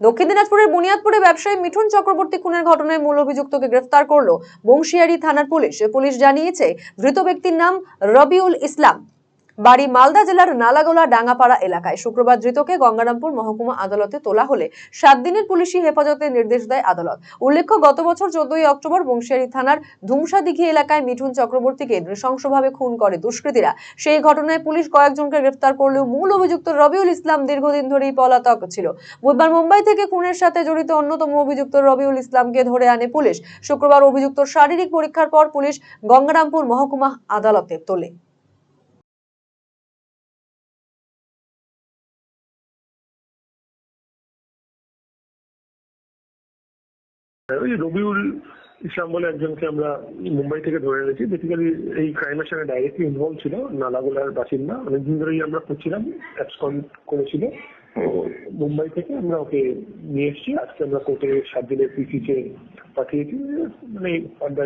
দক্ষিণ দিনাজপুরের বুনিয়াদপুরে ব্যবসায়ী মিঠুন চক্রবর্তী খুনের ঘটনায় মূল অভিযুক্তকে গ্রেফতার করল বংশিয়ারি থানার পুলিশ। পুলিশ জানিয়েছে, ধৃত ব্যক্তির নাম রবিউল ইসলাম। বাড়ি মালদা জেলার নালাগোলা ডাঙ্গাপাড়া এলাকায় শুক্রবার ধৃতকে গঙ্গারামপুর মহকুমা আদালতে তোলা হলে সাত দিনের পুলিশি হেফাজতে নির্দেশ দেয় আদালত। উল্লেখ্য, গত বছর চোদ্দই অক্টোবর বংশিয়ারি থানার ধুমসাদিঘি এলাকায় মিঠুন চক্রবর্তীকে নৃশংসভাবে খুন করে দুষ্কৃতীরা। সেই ঘটনায় পুলিশ কয়েকজনকে গ্রেফতার করলেও মূল অভিযুক্ত রবিউল ইসলাম দীর্ঘদিন ধরেই পলাতক ছিল। বুধবার মুম্বাই থেকে খুনের সাথে জড়িত অন্যতম অভিযুক্ত রবিউল ইসলামকে ধরে আনে পুলিশ। শুক্রবার অভিযুক্ত শারীরিক পরীক্ষার পর পুলিশ গঙ্গারামপুর মহকুমা আদালতে তোলে। ওই রবিউল ইসলাম বলে একজনকে আমরা মুম্বাই থেকে ধরে এনেছি। বেসিক্যালি এই ক্রাইমের সঙ্গে ডাইরেক্টলি ইনভলভ ছিল, নালাগোলার বাসিন্দা। অনেকদিন ধরেই আমরা খুঁজছিলাম অ্যাবসকন করেছিল। মুম্বাই থেকে আমরা ওকে নিয়ে এসেছি। আজকে আমরা কোর্টে সাত দিনের পিসিতে পাঠিয়েছি। মানে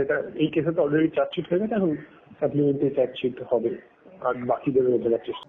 এটা, এই কেসে তো অলরেডি চার্জশিট হয়ে গেছে, এখন সাপ্লিমেন্টারি চার্জশিট হবে। আর বাকিদের বোঝার চেষ্টা।